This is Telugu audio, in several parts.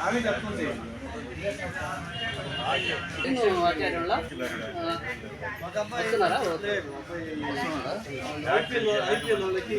ఆమె చెప్తుంది వస్తున్నారా ఐపీఎల్ వాళ్ళకి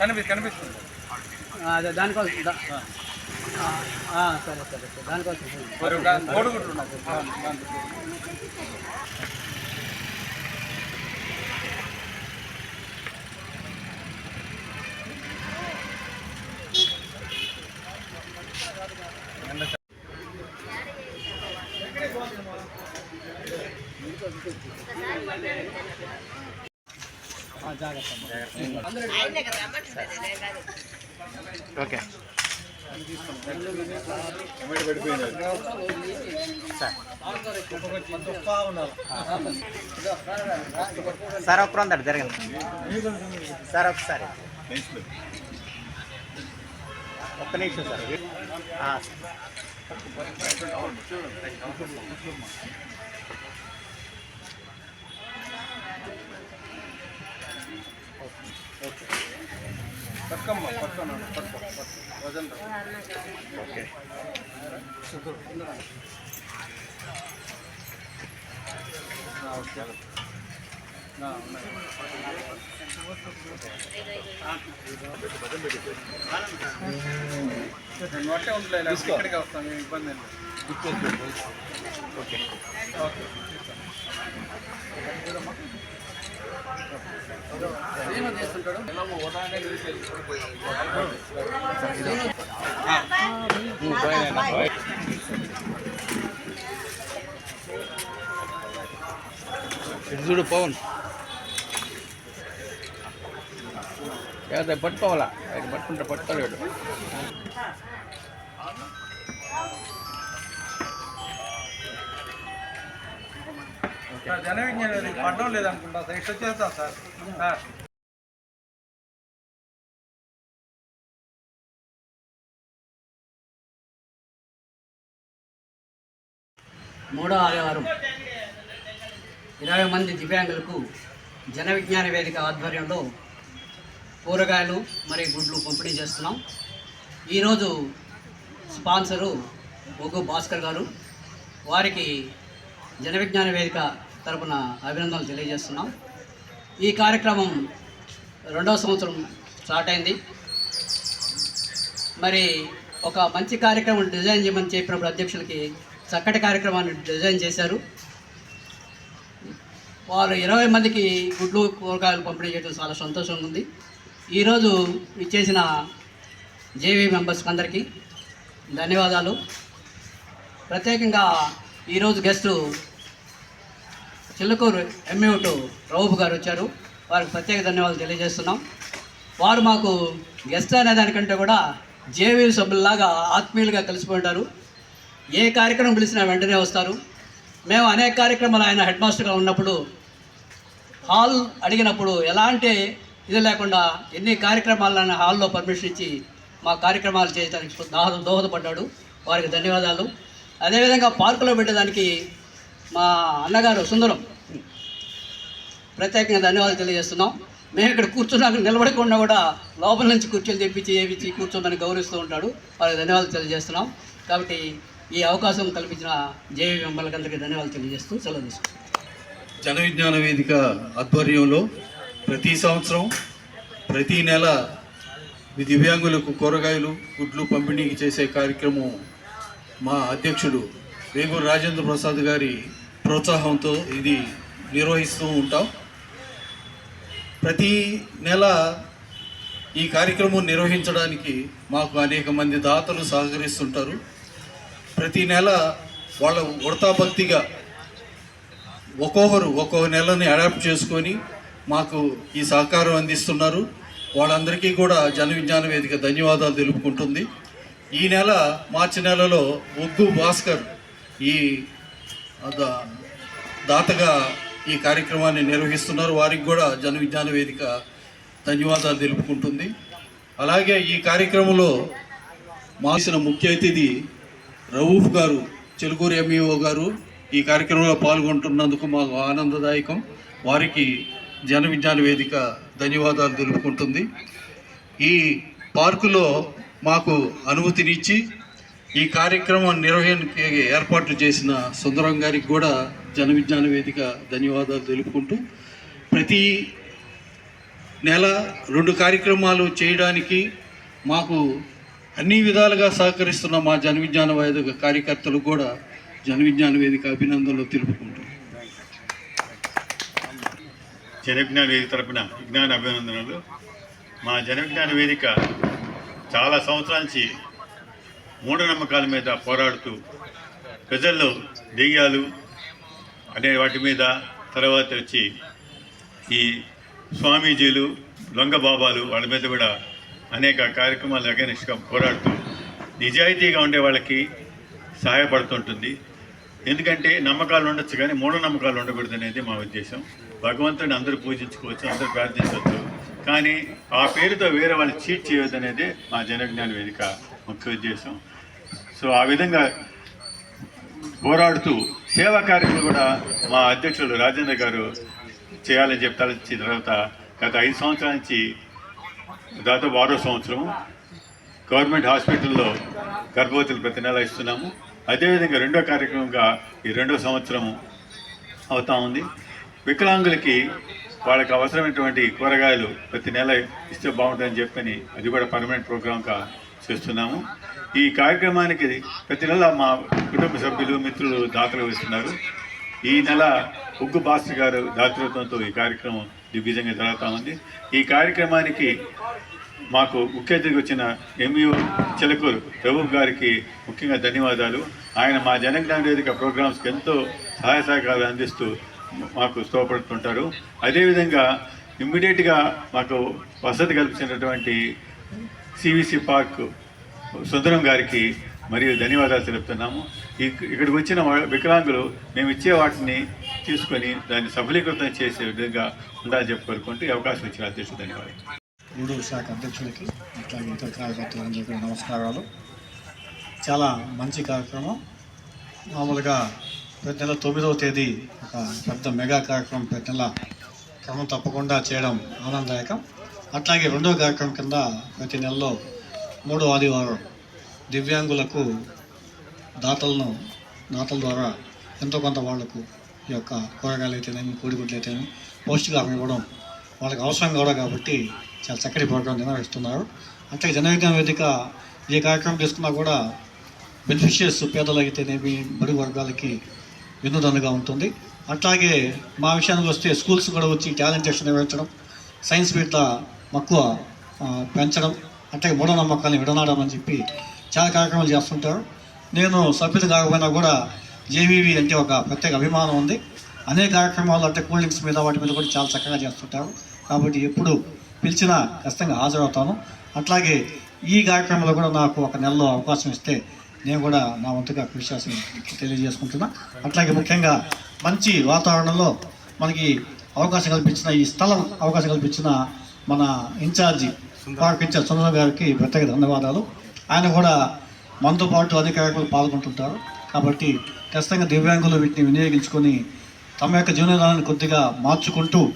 కనిపిస్తుంది కనిపిస్తుంది ఆ, అదే దానికోసం సరే సరే సరే దానికోసం. ఓకే. సార్ ఒక్కరు ఉందండి సార్ ఒకసారి ఒక్క నిమిషం సార్. ఓకే. ఒట్టే ఉండలేదు ఇక్కడికి వస్తాను ఏం ఇబ్బంది లేదు. ఓకే. ఓకే. చూడు పవన్. పట్టుకోవాలా? ఆయన పట్టుకుంటే పట్టుకోలేడు. సార్ జన విజ్ఞానం పడడం లేదనుకుంటా సార్. ఇట్లా వచ్చేస్తాం సార్. సార్ మూడో ఆదివారం ఇరవై మంది దివ్యాంగులకు జన విజ్ఞాన వేదిక ఆధ్వర్యంలో కూరగాయలు మరియు గుడ్లు పంపిణీ చేస్తున్నాం. ఈరోజు స్పాన్సరు ఒగ్గు భాస్కర్ గారు. వారికి జన విజ్ఞాన వేదిక తరపున అభినందనలు తెలియజేస్తున్నాం. ఈ కార్యక్రమం రెండవ సంవత్సరం స్టార్ట్ అయింది. మరి ఒక మంచి కార్యక్రమం డిజైన్ చేయమని చెప్పినప్పుడు అధ్యక్షులకి చక్కటి కార్యక్రమాన్ని డిజైన్ చేశారు. వారు ఇరవై మందికి గుడ్లు కూరగాయలు పంపిణీ చేయడం చాలా సంతోషంగా ఉంది. ఈరోజు ఇచ్చేసిన జేవీ మెంబర్స్కి అందరికీ ధన్యవాదాలు. ప్రత్యేకంగా ఈరోజు గెస్టు చిల్లకూరు ఎంఏటు రౌఫ్ గారు వచ్చారు. వారికి ప్రత్యేక ధన్యవాదాలు తెలియజేస్తున్నాం. వారు మాకు గెస్ట్ అనే దానికంటే కూడా జేవీ సభ్యుల్లాగా ఆత్మీయులుగా కలిసిపోయి ఉంటారు. ఏ కార్యక్రమం పిలిచినా వెంటనే వస్తారు. మేము అనేక కార్యక్రమాలు ఆయన హెడ్ మాస్టర్గా ఉన్నప్పుడు హాల్ అడిగినప్పుడు ఎలాంటి ఇది లేకుండా ఎన్ని కార్యక్రమాలను హాల్లో పర్మిషన్ ఇచ్చి మా కార్యక్రమాలు చేయడానికి దోహద దోహదపడ్డాడు. వారికి ధన్యవాదాలు. అదేవిధంగా పార్కులో పెట్టేదానికి మా అన్నగారు సుందరం ప్రత్యేకంగా ధన్యవాదాలు తెలియజేస్తున్నాం. మేము ఇక్కడ కూర్చున్నాక నిలబడకుండా కూడా లోపల నుంచి కూర్చొని తెప్పించి ఏమిచ్చి కూర్చోమని గౌరవిస్తూ ఉంటాడు. వారికి ధన్యవాదాలు తెలియజేస్తున్నాం. కాబట్టి ఈ అవకాశం కల్పించిన జేవి మెంబర్లకి ధన్యవాదాలు తెలియజేస్తూ సెలవు తీసుకుంటాం జన విజ్ఞాన వేదిక ఆధ్వర్యంలో ప్రతి సంవత్సరం ప్రతి నెల ఈ దివ్యాంగులకు కూరగాయలు గుడ్లు పంపిణీ చేసే కార్యక్రమం మా అధ్యక్షుడు వేగూరు రాజేంద్ర ప్రసాద్ గారి ప్రోత్సాహంతో ఇది నిర్వహిస్తూ ఉంటాం. ప్రతి నెల ఈ కార్యక్రమం నిర్వహించడానికి మాకు అనేక మంది దాతలు సహకరిస్తుంటారు. ప్రతి నెల వాళ్ళ వృతాభక్తిగా ఒక్కొక్కరు ఒక్కొక్క నెలని అడాప్ట్ చేసుకొని మాకు ఈ సహకారం అందిస్తున్నారు. వాళ్ళందరికీ కూడా జన విజ్ఞాన వేదిక ధన్యవాదాలు తెలుపుకుంటుంది. ఈ నెల మార్చి నెలలో ఒగ్గు భాస్కర్ ఈ దాతగా ఈ కార్యక్రమాన్ని నిర్వహిస్తున్నారు. వారికి కూడా జన విజ్ఞాన వేదిక ధన్యవాదాలు తెలుపుకుంటుంది. అలాగే ఈ కార్యక్రమంలో మాసిన ముఖ్య అతిథి రవూఫ్ గారు చెలుకూరు ఎంఈఓ గారు ఈ కార్యక్రమంలో పాల్గొంటున్నందుకు మాకు ఆనందదాయకం. వారికి జన విజ్ఞాన వేదిక ధన్యవాదాలు తెలుపుకుంటుంది. ఈ పార్కులో మాకు అనుమతినిచ్చి ఈ కార్యక్రమం నిర్వహణకి ఏర్పాట్లు చేసిన సుందరం గారికి కూడా జన విజ్ఞాన వేదిక ధన్యవాదాలు తెలుపుకుంటూ ప్రతి నెల రెండు కార్యక్రమాలు చేయడానికి మాకు అన్ని విధాలుగా సహకరిస్తున్న మా జన విజ్ఞాన వేదిక కార్యకర్తలు కూడా జన విజ్ఞాన వేదిక అభినందనలు తెలుపుకుంటున్నాం జనవిజ్ఞాన వేదిక తరపున విజ్ఞాన అభినందనలు. మా జన విజ్ఞాన వేదిక చాలా సంవత్సరాల నుంచి మూఢనమ్మకాల మీద పోరాడుతూ ప్రజల్లో దెయ్యాలు అనే వాటి మీద తర్వాత వచ్చి ఈ స్వామీజీలు దొంగ బాబాలు వాళ్ళ మీద కూడా అనేక కార్యక్రమాలు అగనిష్గా పోరాడుతూ నిజాయితీగా ఉండే వాళ్ళకి సహాయపడుతుంటుంది. ఎందుకంటే నమ్మకాలు ఉండొచ్చు కానీ మూఢనమ్మకాలు ఉండకూడదు అనేది మా ఉద్దేశం. భగవంతుడిని అందరూ పూజించుకోవచ్చు అందరూ ప్రార్థించవచ్చు. కానీ ఆ పేరుతో వేరే వాళ్ళు చీట్ చేయొద్దు అనేది మా జనజ్ఞాన వేదిక ముఖ్య ఉద్దేశం. సో ఆ విధంగా పోరాడుతూ సేవా కార్యక్రమం కూడా మా అధ్యక్షులు రాజేంద్ర గారు చేయాలని చెప్పి తలచిన తర్వాత గత ఐదు సంవత్సరాల నుంచి దాదాపు ఆరో సంవత్సరం గవర్నమెంట్ హాస్పిటల్లో గర్భవతులు ప్రతి నెల ఇస్తున్నాము. అదేవిధంగా రెండో కార్యక్రమంగా ఈ రెండో సంవత్సరం అవుతా ఉంది. వికలాంగులకి వాళ్ళకి అవసరమైనటువంటి కూరగాయలు ప్రతి నెల ఇస్తే బాగుంటుందని చెప్పని అది కూడా పర్మనెంట్ ప్రోగ్రామ్గా చేస్తున్నాము. ఈ కార్యక్రమానికి ప్రతి నెల మా కుటుంబ సభ్యులు మిత్రులు దాఖలు వేస్తున్నారు. ఈ నెల ఉగ్గు భాస్కర్ గారు దాతృత్వంతో ఈ కార్యక్రమం దిగ్విజయంగా జరుగుతూ ఉంది. ఈ కార్యక్రమానికి మాకు ముఖ్య అతిథికి వచ్చిన ఎంఈఓ చిలకూరు రఘు గారికి ముఖ్యంగా ధన్యవాదాలు. ఆయన మా జనజ్ఞాన వేదిక ప్రోగ్రామ్స్కి ఎంతో సహాయ సహకారాలు అందిస్తూ మాకు స్తోపడుతుంటారు. అదేవిధంగా ఇమ్మీడియట్గా మాకు వసతి కల్పించినటువంటి సివిసి పార్క్ సుందరం గారికి మరియు ధన్యవాదాలు తెలుపుతున్నాము. ఇక్కడికి వచ్చిన వికలాంగులు మేము ఇచ్చే వాటిని తీసుకొని దాన్ని సఫలీకృతం చేసే విధంగా ఉండాలని చెప్పి కోరుకుంటూ ఈ అవకాశం ఇచ్చిన అధ్యక్షుడు ధన్యవాదాలు. గూడూరు శాఖ అధ్యక్షుడికి అట్లాగే ఇతర కార్యకర్తలందరికీ కూడా నమస్కారాలు. చాలా మంచి కార్యక్రమం. మామూలుగా ప్రతి నెల తొమ్మిదవ తేదీ ఒక పెద్ద మెగా కార్యక్రమం ప్రతి నెల క్రమం తప్పకుండా చేయడం ఆనందదాయకం. అట్లాగే రెండో కార్యక్రమం కింద ప్రతి నెలలో మూడో ఆదివారం దివ్యాంగులకు దాతలను దాతల ద్వారా ఎంతో కొంత వాళ్ళకు ఈ యొక్క కూరగాయలు అయితేనేమి కోడిగుడ్లు అయితేనేమి పౌష్టికాహారం ఇవ్వడం వాళ్ళకి అవసరం కూడా కాబట్టి చాలా చక్కటి ప్రోగ్రాం నిర్వహిస్తున్నారు. అట్లాగే జనవిజ్ఞాన వేదిక ఏ కార్యక్రమం తీసుకున్నా కూడా బెనిఫిషియర్స్ పేదలు అయితేనేమి బడి వర్గాలకి వినోదనగా ఉంటుంది. అట్లాగే మా విషయానికి వస్తే స్కూల్స్ కూడా వచ్చి టాలెంట్ టెస్ట్ నిర్వహించడం సైన్స్ మీద మక్కువ పెంచడం అట్లాగే మూఢనమ్మకాలను విడనాడమని చెప్పి చాలా కార్యక్రమాలు చేస్తుంటారు. నేను సభ్యులు కాకపోయినా కూడా జేవీవి అంటే ఒక ప్రత్యేక అభిమానం ఉంది. అనేక కార్యక్రమాలు అంటే కూల్ డ్రింక్స్ మీద వాటి మీద కూడా చాలా చక్కగా చేస్తుంటారు. కాబట్టి ఎప్పుడు పిలిచినా ఖచ్చితంగా హాజరవుతాను. అట్లాగే ఈ కార్యక్రమంలో కూడా నాకు ఒక నెలలో అవకాశం ఇస్తే నేను కూడా నా వంతుగా కృషి చేసి తెలియజేసుకుంటున్నా. అట్లాగే ముఖ్యంగా మంచి వాతావరణంలో మనకి అవకాశం కల్పించిన ఈ స్థలం అవకాశం కల్పించిన మన ఇన్ఛార్జి పార్క్ సుందరం గారికి ప్రత్యేక ధన్యవాదాలు. ఆయన కూడా మనతో పాటు అన్ని కార్యక్రమాలు పాల్గొంటుంటారు. కాబట్టి ఖచ్చితంగా దివ్యాంగులు వీటిని వినియోగించుకొని తమ యొక్క జీవన కొద్దిగా మార్చుకుంటూ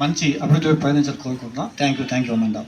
మంచి అభివృద్ధి పయనించాలని కోరుకుంటున్నాం. Thank you thank you Amanda